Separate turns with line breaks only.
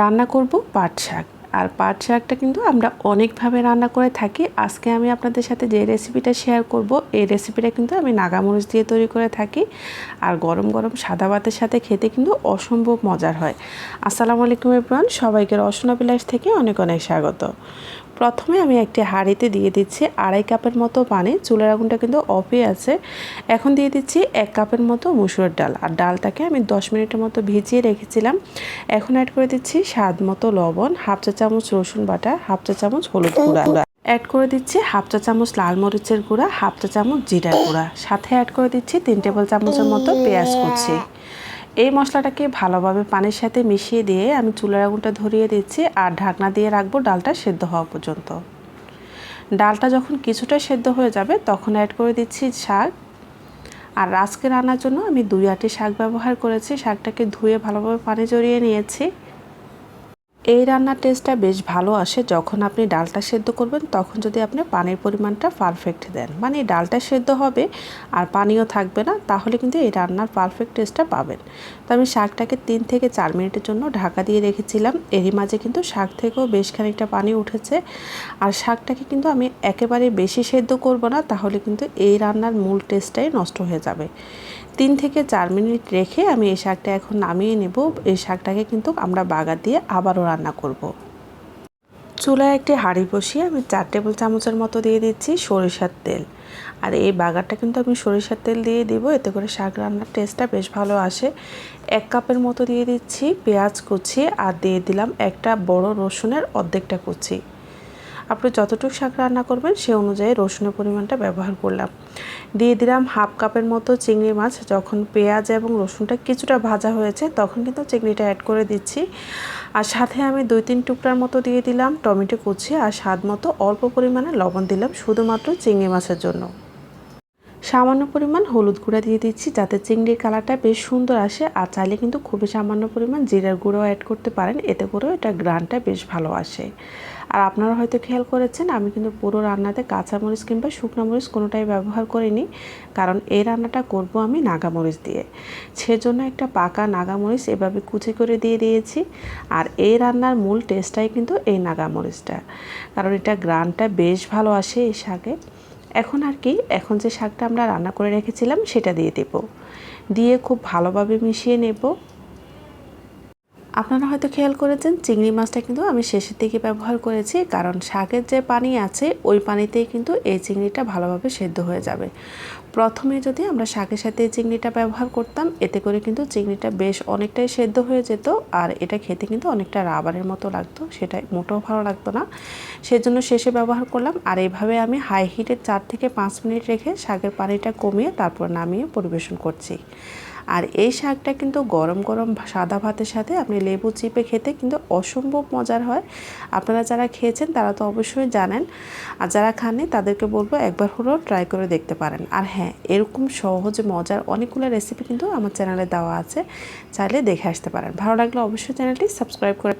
রান্না করব পাট শাক। আর পাট শাকটা কিন্তু আমরা অনেকভাবে রান্না করে থাকি। আজকে আমি আপনাদের সাথে যে রেসিপিটা শেয়ার করব, এই রেসিপিটা কিন্তু আমি নাগামরিচ দিয়ে তৈরি করে থাকি। আর গরম গরম সাদা ভাতের সাথে খেতে কিন্তু অসম্ভব মজার হয়। আসসালামু আলাইকুম এব্রান সবাইকে রসনা বিলাস থেকে অনেক অনেক স্বাগত। প্রথমে আমি একটি হাঁড়িতে দিয়ে দিচ্ছি আড়াই কাপের মতো পানি। চুলের আগুনটা কিন্তু অফে আছে। এখন দিয়ে দিচ্ছি এক কাপের মতো মুসুরের ডাল। আর ডালটাকে আমি দশ মিনিটের মতো ভিজিয়ে রেখেছিলাম। এখন অ্যাড করে দিচ্ছি স্বাদ মতো লবণ, হাফ চা চামচ রসুন বাটা, হাফ চা চামচ হলুদ গুঁড়া। অ্যাড করে দিচ্ছি হাফ চা চামচ লাল মরিচের গুঁড়া, হাফ চা চামচ জিরার গুঁড়া। সাথে অ্যাড করে দিচ্ছি তিন টেবিল চামচের মতো পেঁয়াজ কুচি। এই মশলাটাকে ভালোভাবে পানির সাথে মিশিয়ে দিয়ে আমি চুলের আগুনটা ধরিয়ে দিচ্ছি আর ঢাকনা দিয়ে রাখব ডালটা সেদ্ধ হওয়া পর্যন্ত। ডালটা যখন কিছুটা সেদ্ধ হয়ে যাবে তখন অ্যাড করে দিচ্ছি শাক। আর আজকে রান্নার জন্য আমি দুই আটি শাক ব্যবহার করেছি। শাকটাকে ধুয়ে ভালোভাবে পানি জড়িয়ে নিয়েছি। এই রান্নার টেস্টটা বেশ ভালো আসে। যখন আপনি ডালটা সেদ্ধ করবেন, তখন যদি আপনি পানির পরিমাণটা পারফেক্ট দেন। মানে ডালটা সেদ্ধ হবে আর পানিও থাকবে না, তাহলে কিন্তু এই রান্নার পারফেক্ট টেস্টটা পাবেন। তো আমি শাকটাকে তিন থেকে চার মিনিটের জন্য ঢাকা দিয়ে রেখেছিলাম। এরই মাঝে কিন্তু শাক থেকেও বেশ খানিকটা পানি উঠেছে। আর শাকটাকে কিন্তু আমি একেবারে বেশি সেদ্ধ করব না, তাহলে কিন্তু এই রান্নার মূল টেস্টটাই নষ্ট হয়ে যাবে। তিন থেকে চার মিনিট রেখে আমি এই শাকটা এখন নামিয়ে নেব। এই শাকটাকে কিন্তু আমরা বাগার দিয়ে আবারও রান্না করব। চুলায় একটি হাঁড়ি বসিয়ে আমি চার টেবিল চামচের মতো দিয়ে দিচ্ছি সরিষার তেল। আর এই বাগারটা কিন্তু আমি সরিষার তেল দিয়ে দিব, এতে করে শাক রান্নার টেস্টটা বেশ ভালো আসে। এক কাপের মতো দিয়ে দিচ্ছি পেঁয়াজ কুচি আর দিয়ে দিলাম একটা বড় রসুনের অর্ধেকটা কুচি। আপনি যতটুকু শাক রান্না করবেন সে অনুযায়ী রসুনের পরিমাণটা ব্যবহার করলাম। দিয়ে দিলাম হাফ কাপের মতো চিংড়ি মাছ। যখন পেঁয়াজ এবং রসুনটা কিছুটা ভাজা হয়েছে, তখন কিন্তু চিংড়িটা অ্যাড করে দিচ্ছি। আর সাথে আমি দুই তিন টুকরার মতো দিয়ে দিলাম টমেটো কুচি আর স্বাদ মতো অল্প পরিমাণে লবণ দিলাম শুধুমাত্র চিংড়ি মাছের জন্য। সামান্য পরিমাণ হলুদ গুঁড়া দিয়ে দিচ্ছি যাতে চিংড়ির কালারটা বেশ সুন্দর আসে আর চাইলে কিন্তু খুবই সামান্য পরিমাণ জিরার গুঁড়োও অ্যাড করতে পারেন। এতে করেও এটা গ্রানটা বেশ ভালো আসে। আর আপনারা হয়তো খেয়াল করেছেন, আমি কিন্তু পুরো রান্নাতে কাঁচামরিচ কিংবা শুকনো মরিচ কোনোটাই ব্যবহার করিনি, কারণ এই রান্নাটা করব আমি নাগামরিচ দিয়ে। সেজন্য একটা পাকা নাগামরিচ এভাবে কুচি করে দিয়ে দিয়েছি, আর এই রান্নার মূল টেস্টটাই কিন্তু এই নাগামরিচটা কারণ এটা গ্রানটা বেশ ভালো আসে এই শাকে। এখন আর কি, এখন যে শাকটা আমরা রান্না করে রেখেছিলাম সেটা দিয়ে দেব। দিয়ে খুব ভালোভাবে মিশিয়ে নেব। আপনারা হয়তো খেয়াল করেছেন, চিংড়ি মাছটা কিন্তু আমি শেষের দিকে ব্যবহার করেছি, কারণ শাকের যে পানি আছে, ওই পানিতেই কিন্তু এই চিংড়িটা ভালোভাবে সেদ্ধ হয়ে যাবে। প্রথমে যদি আমরা শাকের সাথে এই চিংড়িটা ব্যবহার করতাম, এতে করে কিন্তু চিংড়িটা বেশ অনেকটাই সেদ্ধ হয়ে যেত, আর এটা খেতে কিন্তু অনেকটা রাবারের মতো লাগতো, সেটা মোটেও ভালো লাগতো না। সেজন্য শেষে ব্যবহার করলাম, আর এইভাবে আমি হাই হিটে চার থেকে পাঁচ মিনিট রেখে শাকের পানিটা কমিয়ে তারপর নামিয়ে পরিবেশন করছি। আর এই শাকটা কিন্তু গরম গরম সাদা ভাতের সাথে আপনি লেবু চিপে খেতে কিন্তু অসম্ভব মজার হয়। আপনারা যারা খেয়েছেন তারা তো অবশ্যই জানেন। আর যারা খাননি তাদেরকে বলব একবার হলেও ট্রাই করে দেখতে পারেন। আর হ্যাঁ এরকম সহজ, মজার অনেকগুলো রেসিপি কিন্তু আমার চ্যানেলে দেওয়া আছে। চাইলে দেখে আসতে পারেন। ভালো লাগলে অবশ্যই চ্যানেলটি সাবস্ক্রাইব করে